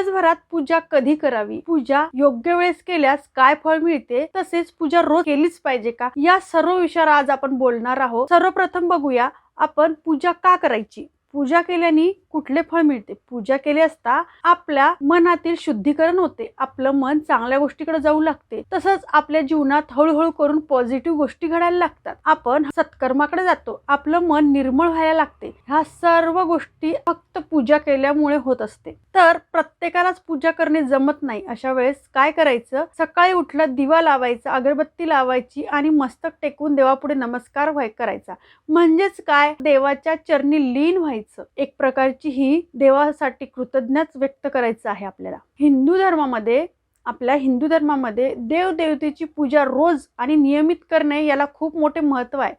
दिवसभरात पूजा कधी करावी? पूजा योग्य वेळेस केल्यास काय फळ मिळते? तसेच पूजा रोज केलीच पाहिजे का? या सर्व विषयावर आज आपण बोलणार आहोत. सर्वप्रथम बघूया आपण पूजा का करायची? पूजा केल्याने कुठले फळ मिळते? पूजा केली असता आपल्या मनातील शुद्धीकरण होते. आपलं मन चांगल्या गोष्टीकडे जाऊ लागते. तसंच आपल्या जीवनात हळूहळू करून पॉझिटिव्ह गोष्टी घडायला लागतात. आपण सत्कर्माकडे जातो. आपलं मन निर्मळ व्हायला लागते. ह्या सर्व गोष्टी फक्त पूजा केल्यामुळे होत असते. तर प्रत्येकालाच पूजा करणे जमत नाही. अशा वेळेस काय करायचं? सकाळी उठलं दिवा लावायचा अगरबत्ती लावायची आणि मस्तक टेकून देवापुढे नमस्कार व्हाय करायचा. म्हणजेच काय? देवाच्या चरणी लीन व्हायचं. एक प्रकारची ही देवासाठी कृतज्ञच व्यक्त करायचं आहे आपल्याला. हिंदू धर्मामध्ये आपल्या हिंदू धर्मामध्ये देवदेवतेची पूजा रोज आणि नियमित करणे याला खूप मोठे महत्त्व आहे.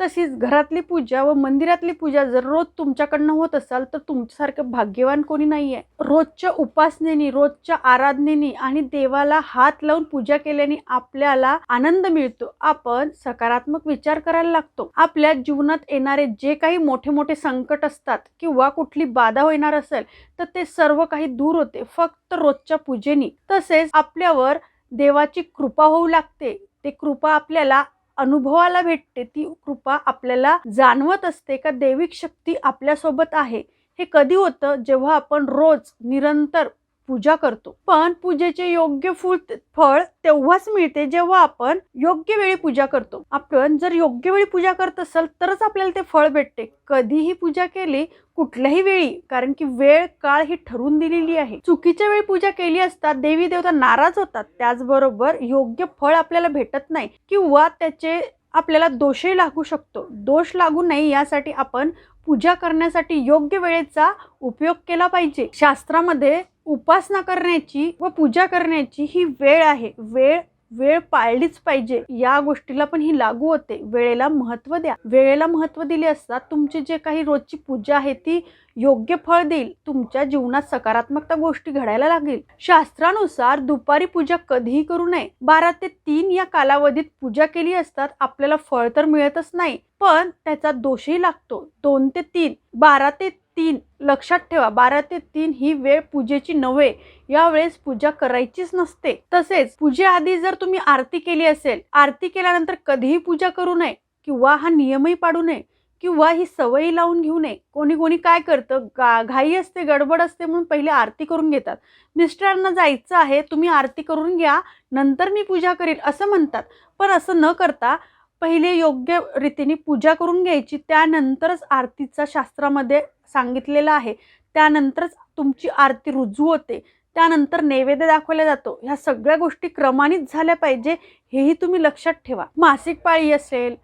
तशीच घरातली पूजा व मंदिरातली पूजा जर रोज तुमच्याकडनं होत असाल तर तुमच्यासारखं भाग्यवान कोणी नाही आहे रोजच्या उपासनेनी रोजच्या आराधनेनी आणि देवाला हात लावून पूजा केल्याने आपल्याला आनंद मिळतो. आपण सकारात्मक विचार करायला लागतो. आपल्या जीवनात येणारे जे काही मोठे मोठे संकट असतात किंवा कुठली बाधा होणार असेल तर ते सर्व काही दूर होते फक्त रोजच्या पूजेनी. तसेच आपल्यावर देवाची कृपा होऊ लागते. ते कृपा आपल्याला अनुभवाला भेटते ती कृपा आपल्याला जाणवत असते का दैविक शक्ती आपल्यासोबत आहे. हे कधी होतं? जेव्हा आपण रोज निरंतर पूजा करतो. पण पूजेचे योग्य फूल फळ तेव्हाच मिळते जेव्हा आपण योग्य वेळी पूजा करतो. आपण जर योग्य वेळी पूजा करत असाल तरच आपल्याला ते फळ भेटते. कधीही पूजा केली कुठल्याही वेळी कारण की वेळ काळ ही ठरवून दिलेली आहे. चुकीच्या वेळी पूजा केली असता देवी देवता नाराज होतात. त्याचबरोबर योग्य फळ आपल्याला भेटत नाही किंवा त्याचे आपल्याला दोषही लागू शकतो. दोष लागू नये यासाठी आपण पूजा करण्यासाठी योग्य वेळेचा उपयोग केला पाहिजे. शास्त्रामध्ये उपासना करण्याची व पूजा करण्याची ही वेळ आहे. वेळ वेळ पाळलीच पाहिजे. या गोष्टीला पण ही लागू होते. वेळेला महत्त्व द्या. वेळेला महत्त्व दिले असता तुमची जे काही रोजची पूजा आहे ती योग्य फळ देईल. तुमच्या जीवनात सकारात्मकता गोष्टी घडायला लागेल. शास्त्रानुसार दुपारी पूजा कधीही करू नये. बारा ते तीन या कालावधीत पूजा केली असतात आपल्याला फळ तर मिळतच नाही पण त्याचा दोषही लागतो. दोन ते तीन बारा ते तीन लक्षात ठेवा बारा ते तीन ही वेळ पूजेची नव्हे. यावेळेस पूजा करायचीच नसते. तसेच पूजेआधी जर तुम्ही आरती केली असेल आरती केल्यानंतर कधीही पूजा करू नये किंवा हा नियमही पाडू नये किंवा ही सवयी लावून घेऊ नये. कोणी कोणी काय करतं गा घाई असते गडबड असते म्हणून पहिले आरती करून घेतात. मिस्टरांना जायचं आहे तुम्ही आरती करून घ्या नंतर मी पूजा करील असं म्हणतात. पण असं न करता पहिले योग्य रीतीने पूजा करून घ्यायची त्यानंतरच आरतीचा शास्त्रामध्ये सांगितलेलं आहे. त्यानंतरच तुमची आरती रुजू होते. त्यानंतर नैवेद्य दाखवला जातो. ह्या सगळ्या गोष्टी क्रमानेच झाल्या पाहिजे हेही तुम्ही लक्षात ठेवा. मासिक पाळी असेल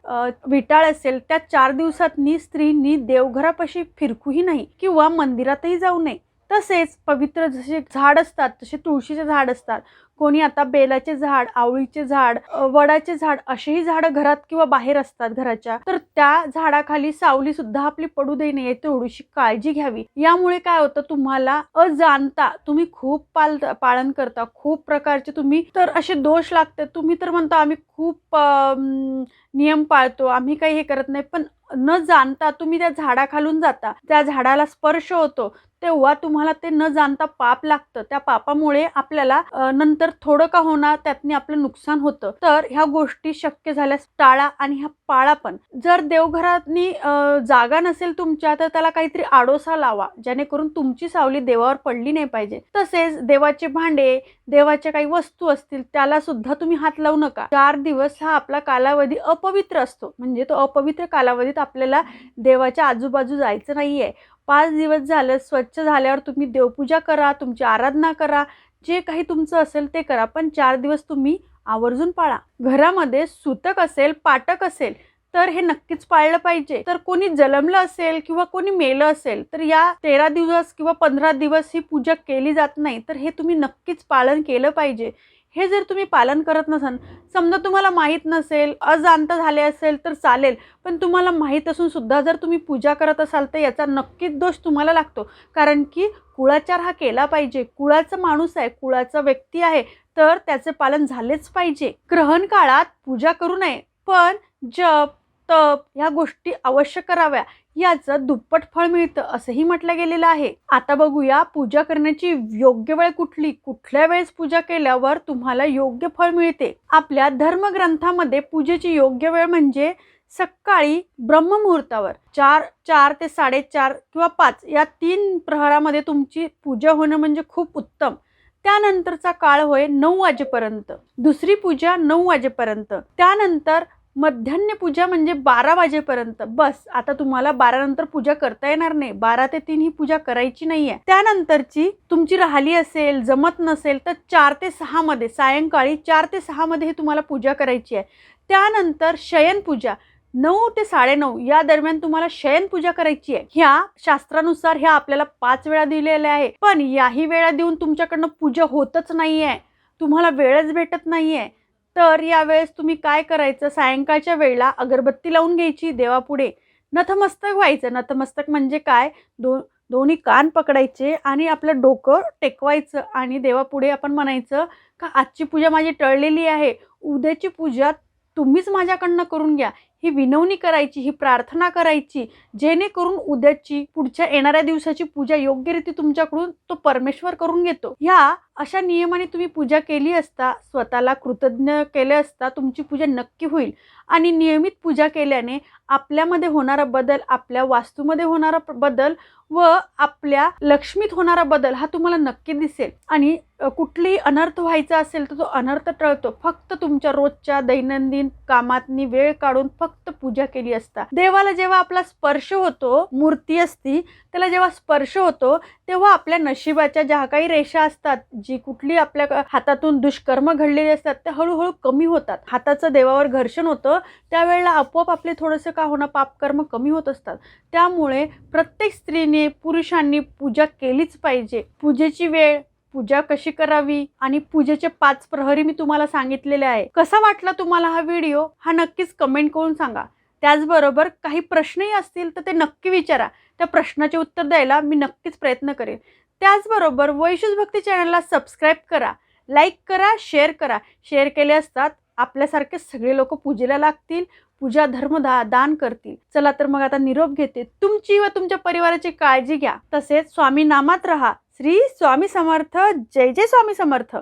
विटाळ असेल त्या चार दिवसातनी स्त्रीनी देवघरापाशी फिरकूही नाही किंवा मंदिरातही जाऊ नये. तसेच पवित्र जसे झाड असतात तसे तुळशीचे झाड असतात. कोणी आता बेलाचे झाड आवळीचे झाड वडाचे झाड असेही झाडं घरात किंवा बाहेर असतात घराच्या तर त्या झाडाखाली सावली सुद्धा आपली पडू दे नये थोडीशी काळजी घ्यावी. यामुळे काय होतं तुम्हाला अजाणता तुम्ही खूप पाल पालन करता खूप प्रकारचे तुम्ही तर असे दोष लागते तुम्ही तर म्हणता आम्ही खूप नियम पाळतो आम्ही काही हे करत नाही. पण न जाणता तुम्ही त्या झाडाखालून जाता. त्या झाडाला स्पर्श होतो. तेव्हा तुम्हाला ते न जाणता पाप लागतं. त्या पापामुळे आपल्याला नंतर थोडं का होणार त्यातनी आपलं नुकसान होतं. तर ह्या गोष्टी शक्य झाल्यास टाळा आणि ह्या पाळा पण. जर देवघरातनी जागा नसेल तुमच्या तर त्याला काहीतरी आडोसा लावा. जेणेकरून तुमची सावली देवावर पडली नाही पाहिजे. तसेच देवाचे भांडे देवाच्या काही वस्तू असतील त्याला सुद्धा तुम्ही हात लावू नका. चार दिवस हा आपला कालावधी अपवित्र असतो. म्हणजे तो अपवित्र कालावधीत आपल्याला देवाच्या आजूबाजू जायचं नाहीये. पाच दिवस झालं स्वच्छ झाल्यावर तुम्ही देवपूजा करा तुमची आराधना करा जे काही तुमचं असेल ते करा पण चार दिवस तुम्ही आवर्जून पाळा. घरामध्ये सुतक असेल पाटक असेल तर हे नक्कीच पाळलं पाहिजे. तर कोणी जलमलं असेल किंवा कोणी मेलं असेल तर या तेरा दिवस किंवा पंधरा दिवस ही पूजा केली जात नाही तर हे तुम्ही नक्कीच पालन केलं पाहिजे. हे जर तुम्ही पालन करत नसाल समजा तुम्हाला माहीत नसेल अजाणता झाले असेल तर चालेल पण तुम्हाला माहीत असून सुद्धा जर तुम्ही पूजा करत असाल तर याचा नक्कीच दोष तुम्हाला लागतो. कारण की कुळाचार हा केला पाहिजे. कुळाचा माणूस आहे कुळाचा व्यक्ती आहे तर त्याचे पालन झालेच पाहिजे. ग्रहण काळात पूजा करू नये पण जप तप ह्या गोष्टी अवश्य कराव्या. याचं दुप्पट फळ मिळतं असंही म्हटलं गेलेलं आहे. आता बघूया पूजा करण्याची योग्य वेळ कुठली? कुठल्या वेळेस पूजा केल्यावर तुम्हाला योग्य फळ मिळते? आपल्या धर्मग्रंथामध्ये पूजेची योग्य वेळ म्हणजे सकाळी ब्रह्ममुहूर्तावर. चार चार ते साडेचार किंवा पाच या तीन प्रहरामध्ये तुमची पूजा होणं म्हणजे खूप उत्तम. त्यानंतरचा काळ होय नऊ वाजेपर्यंत. दुसरी पूजा नऊ वाजेपर्यंत. त्यानंतर मध्यान्ह पूजा म्हणजे बारा वाजेपर्यंत. बस आता तुम्हाला बारा नंतर पूजा करता येणार नाही. बारा ते तीन ही पूजा करायची नाहीये. त्यानंतरची तुमची राहिली असेल जमत नसेल तर चार ते सहा मध्ये सायंकाळी चार ते सहा मध्ये ही तुम्हाला पूजा करायची आहे. त्यानंतर शयन पूजा नऊ ते साडेनऊ या दरम्यान तुम्हाला शयन पूजा करायची आहे. ह्या शास्त्रानुसार ह्या आपल्याला पाच वेळा दिलेल्या आहे पण याही वेळा देऊन तुमच्याकडनं पूजा होतच नाहीये. तुम्हाला वेळच भेटत नाहीये. तर यावेळेस तुम्ही काय करायचं? सायंकाळच्या वेळेला अगरबत्ती लावून घ्यायची देवापुढे. नथमस्तक व्हायचं. नथमस्तक म्हणजे काय? दो दोन्ही कान पकडायचे आणि आपलं डोकं टेकवायचं आणि देवापुढे आपण म्हणायचं का आजची पूजा माझी टळलेली आहे? उद्याची पूजा तुम्हीच माझ्याकडनं करून घ्या. ही विनवणी करायची ही प्रार्थना करायची जेणेकरून उद्याची पुढच्या येणाऱ्या दिवसाची पूजा योग्यरीती तुमच्याकडून तो परमेश्वर करून घेतो. ह्या अशा नियमाने तुम्ही पूजा केली असता स्वतःला कृतज्ञ केले असता तुमची पूजा नक्की होईल. आणि नियमित पूजा केल्याने आपल्यामध्ये होणारा बदल आपल्या वास्तूमध्ये होणारा बदल व आपल्या लक्ष्मीत होणारा बदल हा तुम्हाला नक्की दिसेल. आणि कुठलीही अनर्थ व्हायचा असेल तर तो अनर्थ टळतो. फक्त तुमच्या रोजच्या दैनंदिन कामातनी वेळ काढून फक्त फक्त पूजा केली असता. देवाला जेव्हा आपला स्पर्श होतो मूर्ती असती त्याला जेव्हा स्पर्श होतो तेव्हा आपल्या नशिबाच्या ज्या काही रेषा असतात जी कुठली आपल्या हातातून दुष्कर्म घडलेली असतात ते हळूहळू कमी होतात. हाताचं देवावर घर्षण होतं त्यावेळेला आपोआप आपले थोडंसं का होणं पापकर्म कमी होत असतात. त्यामुळे प्रत्येक स्त्रीने पुरुषांनी पूजा केलीच पाहिजे. पूजेची वेळ पूजा कशी करावी आणि पूजेचे पाच प्रहरी मी तुम्हाला सांगितलेले आहे. कसा वाटला तुम्हाला हा व्हिडिओ? हा नक्कीच कमेंट करून सांगा. त्याचबरोबर काही प्रश्नही असतील तर ते नक्की विचारा. त्या प्रश्नाचे उत्तर द्यायला मी नक्कीच प्रयत्न करेन. त्याचबरोबर वैशूज भक्ती चॅनलला सबस्क्राईब करा लाईक करा शेअर करा. शेअर केले असतात आपल्यासारखे सगळे लोक पूजेला लागतील. पूजा धर्म दा दान करतील. चला तर मग आता निरोप घेते. तुमची व तुमच्या परिवाराची काळजी घ्या. तसेच स्वामी नामात राहा. श्री स्वामी समर्थ. जय जय स्वामी समर्थ.